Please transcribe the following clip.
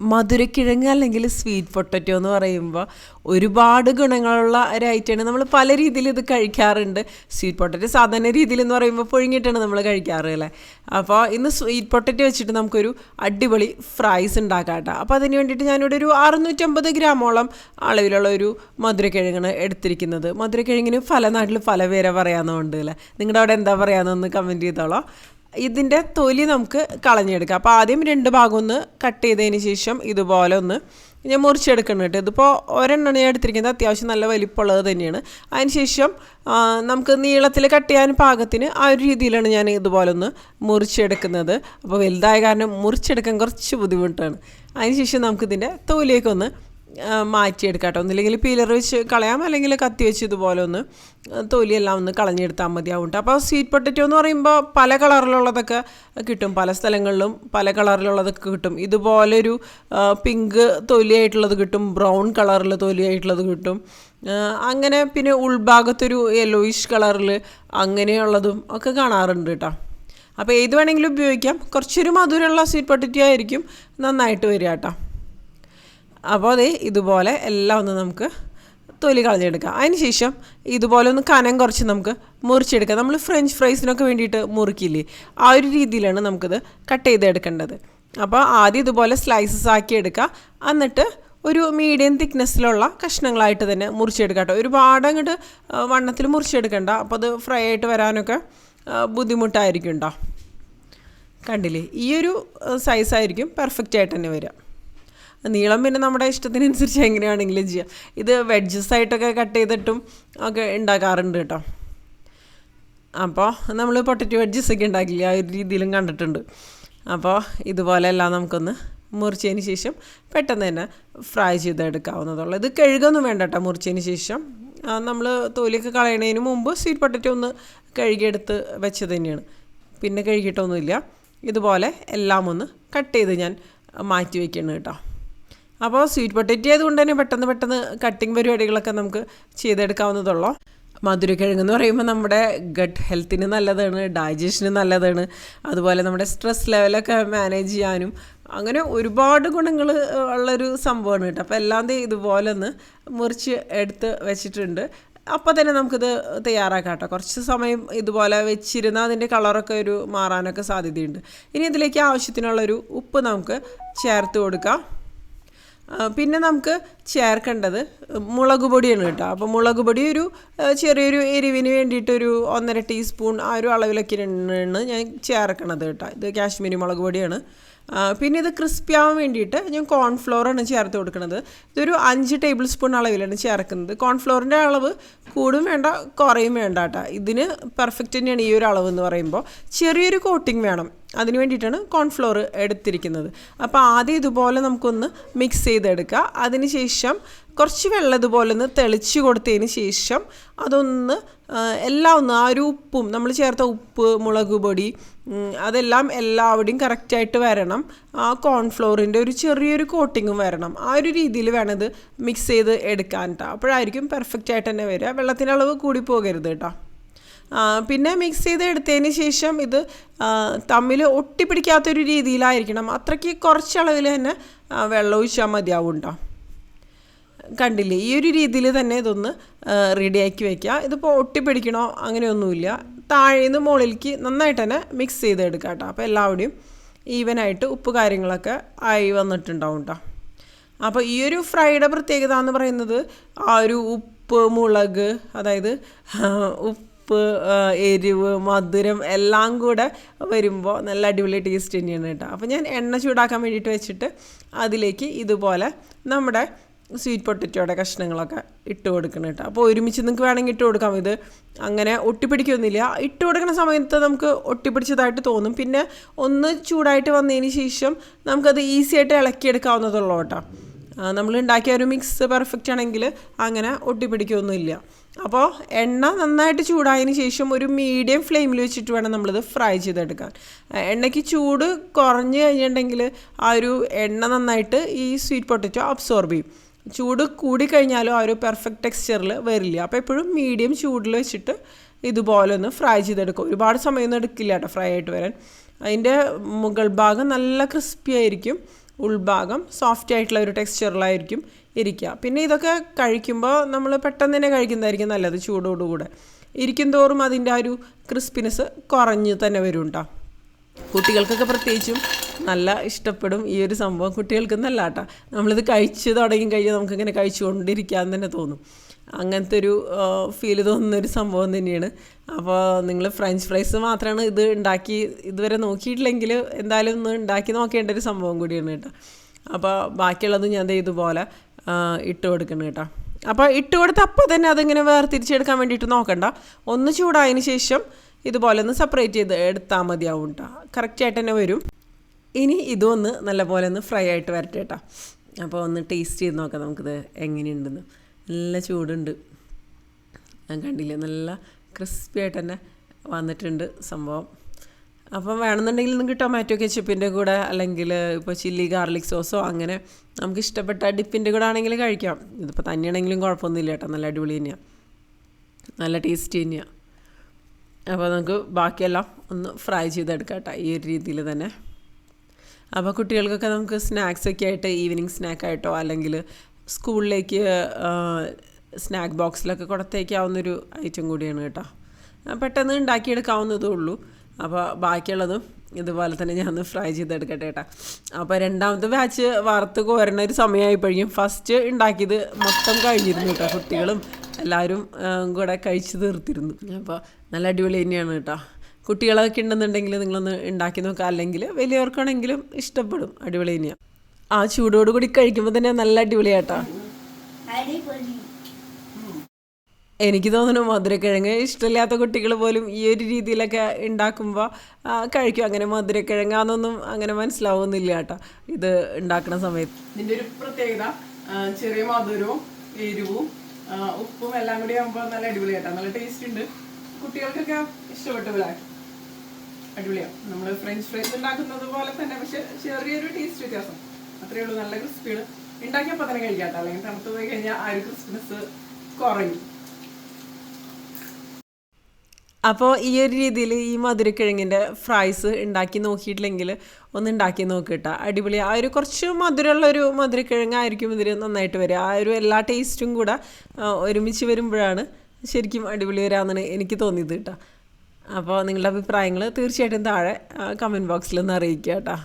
മധുരക്കിഴങ്ങ് അല്ലെങ്കിൽ sweet potato എന്ന് പറയുമ്പോൾ ഒരുപാട് ഗുണങ്ങളുള്ള ഒരു ഐറ്റമാണ് നമ്മൾ പല രീതിയിൽ ഇത് കഴിക്കാറുണ്ട്. സ്വീറ്റ് പൊട്ടറ്റോ സാധാരണ രീതിയിൽ എന്ന് പറയുമ്പോൾ പുഴുങ്ങിയിട്ടാണ് നമ്മൾ കഴിക്കാറ് അല്ലേ? അപ്പോൾ ഇന്ന് സ്വീറ്റ് പൊട്ടറ്റോ വെച്ചിട്ട് നമുക്കൊരു അടിപൊളി ഫ്രൈസ് ഉണ്ടാക്കാം കേട്ടോ. അപ്പോൾ അതിന് വേണ്ടിയിട്ട് ഞാനിവിടെ ഒരു അറുന്നൂറ്റമ്പത് ഗ്രാമോളം അളവിലുള്ള ഒരു മധുരക്കിഴങ്ങാണ് എടുത്തിരിക്കുന്നത്. മധുരക്കിഴങ്ങിന് പല നാട്ടിൽ പല പേരെ പറയാമെന്നുണ്ട് അല്ലേ? നിങ്ങളുടെ അവിടെ എന്താ പറയാമെന്നൊന്ന് കമന്റ് ചെയ്തോളാം. ഇതിന്റെ തൊലി നമുക്ക് കളഞ്ഞെടുക്കാം. അപ്പോൾ ആദ്യം രണ്ട് ഭാഗം ഒന്ന് കട്ട് ചെയ്തതിന് ശേഷം ഇതുപോലെ ഒന്ന് ഞാൻ മുറിച്ചെടുക്കണം കേട്ടോ. ഇതിപ്പോൾ ഒരെണ്ണം ഞാൻ എടുത്തിരിക്കുന്നത്. അത്യാവശ്യം നല്ല വലിപ്പമുള്ളത് തന്നെയാണ്. അതിന് ശേഷം ആ, നമുക്ക് നീളത്തിൽ കട്ട് ചെയ്യാൻ പാകത്തിന് ആ ഒരു രീതിയിലാണ് ഞാൻ ഇതുപോലെ ഒന്ന് മുറിച്ചെടുക്കുന്നത്. അപ്പോൾ വലുതായ കാരണം മുറിച്ചെടുക്കാൻ കുറച്ച് ബുദ്ധിമുട്ടാണ്. അതിന് ശേഷം നമുക്കിതിന്റെ തൊലിയൊക്കെ ആ, മാറ്റിയെടുക്കാം കേട്ടോ ഒന്നില്ലെങ്കിൽ പീലർ വെച്ച് കളയാം അല്ലെങ്കിൽ കത്തി വെച്ച് ഇതുപോലെ ഒന്ന് തൊലിയെല്ലാം ഒന്ന് കളഞ്ഞെടുത്താൽ മതിയാവും കേട്ടോ അപ്പോൾ സ്വീറ്റ് പൊട്ടറ്റോ എന്ന് പറയുമ്പോൾ പല കളറിലുള്ളതൊക്കെ കിട്ടും. പല സ്ഥലങ്ങളിലും പല കളറിലുള്ളതൊക്കെ കിട്ടും. ഇതുപോലെ ഒരു പിങ്ക് തൊലിയായിട്ടുള്ളത് കിട്ടും ബ്രൗൺ കളറിൽ തൊലിയായിട്ടുള്ളത് കിട്ടും. അങ്ങനെ പിന്നെ ഉൾഭാഗത്തൊരു യെല്ലോയിഷ് കളറിൽ അങ്ങനെയുള്ളതും ഒക്കെ കാണാറുണ്ട് കേട്ടോ അപ്പോൾ ഏത് വേണമെങ്കിലും ഉപയോഗിക്കാം. കുറച്ചൊരു മധുരമുള്ള സ്വീറ്റ് പൊട്ടറ്റോ ആയിരിക്കും നന്നായിട്ട് വരിക കേട്ടോ അപ്പോൾ അതേ ഇതുപോലെ എല്ലാം ഒന്ന് നമുക്ക് തൊലി കളഞ്ഞെടുക്കാം. അതിന് ശേഷം ഇതുപോലെ ഒന്ന് കനം കുറച്ച് നമുക്ക് മുറിച്ചെടുക്കാം. നമ്മൾ ഫ്രഞ്ച് ഫ്രൈസിനൊക്കെ വേണ്ടിയിട്ട് മുറിക്കില്ലേ ആ ഒരു രീതിയിലാണ് നമുക്കിത് കട്ട് ചെയ്തെടുക്കേണ്ടത്. അപ്പോൾ ആദ്യം ഇതുപോലെ സ്ലൈസസ് ആക്കി എടുക്കുക. എന്നിട്ട് ഒരു മീഡിയം തിക്നെസ്സിലുള്ള കഷ്ണങ്ങളായിട്ട് തന്നെ മുറിച്ചെടുക്കാം കേട്ടോ. ഒരുപാട് അങ്ങോട്ട് വണ്ണത്തിൽ മുറിച്ചെടുക്കണ്ട. അപ്പോൾ അത് ഫ്രൈ ആയിട്ട് വരാനൊക്കെ ബുദ്ധിമുട്ടായിരിക്കും കേട്ടോ കണ്ടില്ലേ? ഈ ഒരു സൈസായിരിക്കും പെർഫെക്റ്റ് ആയിട്ട് തന്നെ വരിക. നീളം പിന്നെ നമ്മുടെ ഇഷ്ടത്തിനനുസരിച്ച് എങ്ങനെയാണെങ്കിലും ചെയ്യാം. ഇത് വെഡ്ജസ് ആയിട്ടൊക്കെ കട്ട് ചെയ്തിട്ടും ഒക്കെ ഉണ്ടാക്കാറുണ്ട് കേട്ടോ. അപ്പോൾ നമ്മൾ പൊട്ടറ്റോ വെഡ്ജസ് ഒക്കെ ഉണ്ടാക്കില്ല? ആ ഒരു രീതിയിലും കണ്ടിട്ടുണ്ട്. അപ്പോൾ ഇതുപോലെ എല്ലാം നമുക്കൊന്ന് മുറിച്ചതിന് ശേഷം പെട്ടെന്ന് തന്നെ ഫ്രൈ ചെയ്തെടുക്കാവുന്നതുള്ളൂ. ഇത് കഴുകൊന്നും വേണ്ട കേട്ടോ മുറിച്ചതിന് ശേഷം. നമ്മൾ തോലിയൊക്കെ കളയണതിന് മുമ്പ് സ്വീറ്റ് പൊട്ടറ്റോ ഒന്ന് കഴുകിയെടുത്ത് വെച്ചത് തന്നെയാണ്. പിന്നെ കഴുകിയിട്ടൊന്നുമില്ല. ഇതുപോലെ എല്ലാം ഒന്ന് കട്ട് ചെയ്ത് ഞാൻ മാറ്റി വയ്ക്കണം കേട്ടോ. അപ്പോൾ സ്വീറ്റ് പൊട്ടറ്റോ ആയതുകൊണ്ട് തന്നെ പെട്ടെന്ന് പെട്ടെന്ന് കട്ടിങ് പരിപാടികളൊക്കെ നമുക്ക് ചെയ്തെടുക്കാവുന്നതുള്ളൂ. മധുരക്കിഴങ്ങ് എന്ന് പറയുമ്പോൾ നമ്മുടെ ഗട്ട് ഹെൽത്തിന് നല്ലതാണ് ഡൈജഷന് നല്ലതാണ് അതുപോലെ നമ്മുടെ സ്ട്രെസ് ലെവലൊക്കെ മാനേജ് ചെയ്യാനും അങ്ങനെ ഒരുപാട് ഗുണങ്ങൾ ഉള്ളൊരു സംഭവമാണ് കേട്ടോ. അപ്പോൾ എല്ലാം ഇതുപോലെ ഒന്ന് മുറിച്ച് എടുത്ത് വെച്ചിട്ടുണ്ട്. അപ്പോൾ തന്നെ നമുക്കിത് തയ്യാറാക്കാം കേട്ടോ. കുറച്ച് സമയം ഇതുപോലെ വെച്ചിരുന്ന അതിന്റെ കളറൊക്കെ ഒരു മാറാനൊക്കെ സാധ്യതയുണ്ട്. ഇനി ഇതിലേക്ക് ആവശ്യത്തിനുള്ളൊരു ഉപ്പ് നമുക്ക് ചേർത്ത് കൊടുക്കാം. പിന്നെ നമുക്ക് ചേർക്കേണ്ടത് മുളക് പൊടിയാണ് കേട്ടോ. അപ്പോൾ മുളക് പൊടി ഒരു ചെറിയൊരു എരിവിന് വേണ്ടിയിട്ടൊരു ഒന്നര ടീസ്പൂൺ ആ ഒരു അളവിലൊക്കെ അളവിലൊക്കെയാണ് ഞാൻ ചേർക്കണത് കേട്ടോ. ഇത് കാശ്മീരി മുളക് പൊടിയാണ്. പിന്നെ ഇത് ക്രിസ്പി ആവാൻ വേണ്ടിയിട്ട് ഞാൻ കോൺഫ്ലോറാണ് ചേർത്ത് കൊടുക്കുന്നത് ഇതൊരു അഞ്ച് ടേബിൾ സ്പൂൺ അളവിലാണ് ചേർക്കുന്നത്. കോൺഫ്ലോറിന്റെ അളവ് കൂടും വേണ്ട കുറയും വേണ്ട കേട്ടോ. ഇതിന് പെർഫെക്റ്റ് തന്നെയാണ് ഈ ഒരു അളവ് എന്ന് പറയുമ്പോൾ ചെറിയൊരു കോട്ടിങ് വേണം. അതിന് വേണ്ടിയിട്ടാണ് കോൺഫ്ലോർ എടുത്തിരിക്കുന്നത്. അപ്പോൾ ആദ്യം ഇതുപോലെ നമുക്കൊന്ന് മിക്സ് ചെയ്തെടുക്കുക. അതിന് ശേഷം കുറച്ച് വെള്ളം ഇതുപോലെ ഒന്ന് തെളിച്ച് കൊടുത്തതിന് ശേഷം അതൊന്ന് എല്ലാം ഒന്ന് ആ ഒരു ഉപ്പും നമ്മൾ ചേർത്ത ഉപ്പ് മുളക് പൊടി അതെല്ലാം എല്ലാവിടെയും കറക്റ്റായിട്ട് വരണം. ആ കോൺഫ്ലോറിന്റെ ഒരു ചെറിയൊരു കോട്ടിങ്ങും വരണം. ആ ഒരു രീതിയിൽ വേണം ഇത് മിക്സ് ചെയ്ത് എടുക്കാൻ കേട്ടോ അപ്പോഴായിരിക്കും പെർഫെക്റ്റ് ആയിട്ട് തന്നെ വരിക. വെള്ളത്തിന്റെ അളവ് കൂടി പോകരുത് കേട്ടോ പിന്നെ മിക്സ് ചെയ്ത് എടുത്തതിന് ശേഷം ഇത് തമ്മിൽ ഒട്ടിപ്പിടിക്കാത്തൊരു രീതിയിലായിരിക്കണം. അത്രയ്ക്ക് കുറച്ചളവിൽ തന്നെ വെള്ളം ഒഴിച്ചാൽ മതിയാവും ഉണ്ടോ കണ്ടില്ലേ? ഈ ഒരു രീതിയിൽ തന്നെ ഇതൊന്ന് റെഡിയാക്കി വയ്ക്കുക ഇതിപ്പോൾ ഒട്ടിപ്പിടിക്കണോ? അങ്ങനെയൊന്നുമില്ല. താഴേന്ന് മുകളിലേക്ക് നന്നായിട്ട് തന്നെ മിക്സ് ചെയ്തെടുക്കുക കേട്ടോ അപ്പോൾ എല്ലാവിടെയും ഈവനായിട്ട് ഉപ്പ് കാര്യങ്ങളൊക്കെ ആയി വന്നിട്ടുണ്ടാവും കേട്ടോ അപ്പോൾ ഈ ഒരു ഫ്രൈയുടെ പ്രത്യേകത എന്ന് പറയുന്നത് ആ ഒരു ഉപ്പ് മുളക് അതായത് ആ, ഉപ്പ് എരിവ് മധുരം എല്ലാം കൂടെ വരുമ്പോൾ നല്ല അടിപൊളി ടേസ്റ്റ് തന്നെയാണ് കേട്ടോ. അപ്പോൾ ഞാൻ എണ്ണ ചൂടാക്കാൻ വേണ്ടിയിട്ട് വെച്ചിട്ട് അതിലേക്ക് ഇതുപോലെ നമ്മുടെ സ്വീറ്റ് പൊട്ടറ്റോയുടെ കഷ്ണങ്ങളൊക്കെ ഇട്ട് കൊടുക്കണം കേട്ടോ. അപ്പോൾ ഒരുമിച്ച് നിങ്ങൾക്ക് വേണമെങ്കിൽ ഇട്ട് കൊടുക്കാം. ഇത് അങ്ങനെ ഒട്ടിപ്പിടിക്കൊന്നുമില്ല. ഇട്ട് കൊടുക്കുന്ന സമയത്ത് നമുക്ക് ഒട്ടിപ്പിടിച്ചതായിട്ട് തോന്നും. പിന്നെ ഒന്ന് ചൂടായിട്ട് വന്നതിന് ശേഷം നമുക്കത് ഈസി ആയിട്ട് ഇളക്കിയെടുക്കാവുന്നതുള്ളൂ കേട്ടോ. നമ്മൾ ഉണ്ടാക്കിയ ഒരു മിക്സ് പെർഫെക്റ്റ് ആണെങ്കിൽ അങ്ങനെ ഒട്ടിപ്പിടിക്കൊന്നുമില്ല. അപ്പോൾ എണ്ണ നന്നായിട്ട് ചൂടായതിന് ശേഷം ഒരു മീഡിയം ഫ്ലെയിമിൽ വെച്ചിട്ട് വേണം നമ്മളിത് ഫ്രൈ ചെയ്തെടുക്കാൻ. എണ്ണയ്ക്ക് ചൂട് കുറഞ്ഞു കഴിഞ്ഞിട്ടുണ്ടെങ്കിൽ ആ ഒരു എണ്ണ നന്നായിട്ട് ഈ സ്വീറ്റ് പൊട്ടറ്റോ അബ്സോർബ് ചെയ്യും. ചൂട് കൂടിക്കഴിഞ്ഞാലും ആ ഒരു പെർഫെക്റ്റ് ടെക്സ്ചറിൽ വരില്ല. അപ്പോൾ എപ്പോഴും മീഡിയം ചൂടിൽ വെച്ചിട്ട് ഇതുപോലെ ഒന്ന് ഫ്രൈ ചെയ്തെടുക്കും. ഒരുപാട് സമയമൊന്നും എടുക്കില്ല കേട്ടോ ഫ്രൈ ആയിട്ട് വരാൻ. അതിന്റെ മുകൾ ഭാഗം നല്ല ക്രിസ്പി ആയിരിക്കും. ഉൾഭാഗം സോഫ്റ്റ് ആയിട്ടുള്ള ഒരു ടെക്സ്ചറിലായിരിക്കും ഇരിക്കുക. പിന്നെ ഇതൊക്കെ കഴിക്കുമ്പോൾ നമ്മൾ പെട്ടെന്ന് തന്നെ കഴിക്കുന്നതായിരിക്കും നല്ലത് ചൂടോടുകൂടെ. ഇരിക്കും തോറും അതിന്റെ ആ ഒരു ക്രിസ്പിനെസ് കുറഞ്ഞ് തന്നെ വരും കേട്ടോ കുട്ടികൾക്കൊക്കെ പ്രത്യേകിച്ചും നല്ല ഇഷ്ടപ്പെടും ഈ ഒരു സംഭവം കുട്ടികൾക്ക് നല്ല കേട്ടോ നമ്മളിത് കഴിച്ച് തുടങ്ങി കഴിഞ്ഞാൽ നമുക്കിങ്ങനെ കഴിച്ചുകൊണ്ടിരിക്കാൻ തന്നെ തോന്നും. അങ്ങനത്തെ ഒരു ഫീൽ തോന്നുന്ന ഒരു സംഭവം തന്നെയാണ്. അപ്പോൾ നിങ്ങൾ ഫ്രഞ്ച് ഫ്രൈസ് മാത്രമാണ് ഇത് ഉണ്ടാക്കി ഇതുവരെ നോക്കിയിട്ടില്ലെങ്കിൽ എന്തായാലും ഒന്ന് ഉണ്ടാക്കി നോക്കേണ്ട ഒരു സംഭവം കൂടിയാണ് കേട്ടോ. അപ്പോൾ ബാക്കിയുള്ളത് ഞാൻ ഇതുപോലെ ഇട്ട് കൊടുക്കണം കേട്ടോ. അപ്പോൾ ഇട്ട് കൊടുത്ത് അപ്പോൾ തന്നെ അതിങ്ങനെ വേർതിരിച്ചെടുക്കാൻ വേണ്ടിയിട്ട് നോക്കണ്ട. ഒന്ന് ചൂടായതിന് ശേഷം ഇതുപോലെ ഒന്ന് സെപ്പറേറ്റ് ചെയ്ത് എടുത്താൽ മതിയാവും കേട്ടോ. കറക്റ്റായിട്ട് തന്നെ വരും. ഇനി ഇതും ഒന്ന് നല്ലപോലെ ഒന്ന് ഫ്രൈ ആയിട്ട് വരട്ടെ കേട്ടോ അപ്പോൾ ഒന്ന് ടേസ്റ്റ് ചെയ്ത് നോക്കാം നമുക്കിത് എങ്ങനെയുണ്ടെന്ന്. നല്ല ചൂടുണ്ട്. ഞാൻ കണ്ടില്ല നല്ല ക്രിസ്പി ആയിട്ട് തന്നെ വന്നിട്ടുണ്ട് സംഭവം. അപ്പം വേണമെന്നുണ്ടെങ്കിൽ നിങ്ങൾക്ക് ടൊമാറ്റോ കെച്ചപ്പിന്റെ കൂടെ അല്ലെങ്കിൽ ഇപ്പോൾ ചില്ലി ഗാർലിക് സോസോ അങ്ങനെ നമുക്ക് ഇഷ്ടപ്പെട്ട ഡിപ്പിന്റെ കൂടെ ആണെങ്കിൽ കഴിക്കാം. ഇതിപ്പോൾ തന്നെയാണെങ്കിലും കുഴപ്പമൊന്നുമില്ല കേട്ടോ നല്ല അടിപൊളി തന്നെയാണ് നല്ല ടേസ്റ്റ് തന്നെയാണ് അപ്പോൾ നമുക്ക് ബാക്കിയെല്ലാം ഒന്ന് ഫ്രൈ ചെയ്തെടുക്കാം കേട്ടോ ഈ ഒരു രീതിയിൽ തന്നെ. അപ്പോൾ കുട്ടികൾക്കൊക്കെ നമുക്ക് സ്നാക്സ് ഒക്കെ ആയിട്ട് ഈവനിങ് സ്നാക്കായിട്ടോ അല്ലെങ്കിൽ സ്കൂളിലേക്ക് സ്നാക്ക് ബോക്സിലൊക്കെ കൊടുത്തേക്കാവുന്നൊരു ഐറ്റം കൂടിയാണ് കേട്ടോ. പെട്ടെന്ന് ഉണ്ടാക്കിയെടുക്കാവുന്നതേ ഉള്ളൂ. അപ്പോൾ ബാക്കിയുള്ളതും ഇതുപോലെ തന്നെ ഞാൻ ഒന്ന് ഫ്രൈ ചെയ്തെടുക്കട്ടെ കേട്ടോ. അപ്പോൾ രണ്ടാമത്തെ ബാച്ച് വറുത്ത് കോരണ ഒരു സമയമായപ്പോഴേക്കും ഫസ്റ്റ് ഉണ്ടാക്കിയത് മൊത്തം കഴിഞ്ഞിരുന്നു കേട്ടോ. കുട്ടികളും എല്ലാവരും കൂടെ കഴിച്ച് തീർത്തിരുന്നു. അപ്പോൾ നല്ല അടിപൊളി തന്നെയാണ് കേട്ടോ. കുട്ടികളൊക്കെ ഉണ്ടെന്നുണ്ടെങ്കിൽ നിങ്ങളൊന്ന് ഉണ്ടാക്കി നോക്കുക അല്ലെങ്കിൽ വലിയവർക്കാണെങ്കിലും ഇഷ്ടപ്പെടും. അടിപൊളി തന്നെയാണ് ആ ചൂടോട് കൂടി കഴിക്കുമ്പോൾ തന്നെ നല്ല അടിപൊളിയാട്ടോ. അടിപൊളി എനിക്ക് തോന്നുന്നു മധുരക്കിഴങ്ങ് ഇഷ്ടമില്ലാത്ത കുട്ടികൾ പോലും ഈ ഒരു രീതിയിലൊക്കെ ഉണ്ടാക്കുമ്പോൾ കഴിക്കും. അങ്ങനെ മധുരക്കിഴങ്ങാന്നൊന്നും അങ്ങനെ മനസ്സിലാവുന്നില്ല കേട്ടോ ഇത് ഉണ്ടാക്കുന്ന സമയത്ത്. ഇതിന്റെ ഒരു പ്രത്യേകത ചെറിയ മധുരവും എരിവും ഉപ്പും എല്ലാം കൂടി ആകുമ്പോൾ നല്ല അടിപൊളിയായിട്ടാ നല്ല ടേസ്റ്റ് ഉണ്ട്. കുട്ടികൾക്കൊക്കെ ഇഷ്ടപ്പെട്ടു അടിപൊളിയാണ് നമ്മൾ ഫ്രഞ്ച് ഫ്രൈസ് ഉണ്ടാക്കുന്നത് പോലെ തന്നെ പക്ഷെ ചെറിയൊരു ടേസ്റ്റ് വ്യത്യാസം. അത്രയേ ഉള്ളൂ നല്ല ക്രിസ്പിയാണ് ഉണ്ടാക്കിയപ്പോൾ തന്നെ കഴിക്കാട്ടോ. അല്ലെങ്കിൽ തണുത്ത് പോയി കഴിഞ്ഞാൽ ആ ഒരു ക്രിസ്പിനെസ് കുറയും. അപ്പോൾ ഈ ഒരു രീതിയിൽ ഈ മധുരക്കിഴങ്ങിന്റെ ഫ്രൈസ് ഉണ്ടാക്കി നോക്കിയിട്ടില്ലെങ്കിൽ ഒന്ന് ഉണ്ടാക്കി നോക്കിട്ട. അടിപൊളി. ആ ഒരു കുറച്ച് മധുരമുള്ള ഒരു മധുരക്കിഴങ്ങായിരിക്കും ഇതിൽ നന്നായിട്ട് വരിക. ആ ഒരു എല്ലാ ടേസ്റ്റും കൂടെ ഒരുമിച്ച് വരുമ്പോഴാണ് ശരിക്കും അടിപൊളി വരാമെന്നാണ് എനിക്ക് തോന്നിയത് കേട്ടോ. അപ്പോൾ നിങ്ങളുടെ അഭിപ്രായങ്ങൾ തീർച്ചയായിട്ടും താഴെ കമന്റ് ബോക്സിൽ ഒന്ന് അറിയിക്കുക കേട്ടോ.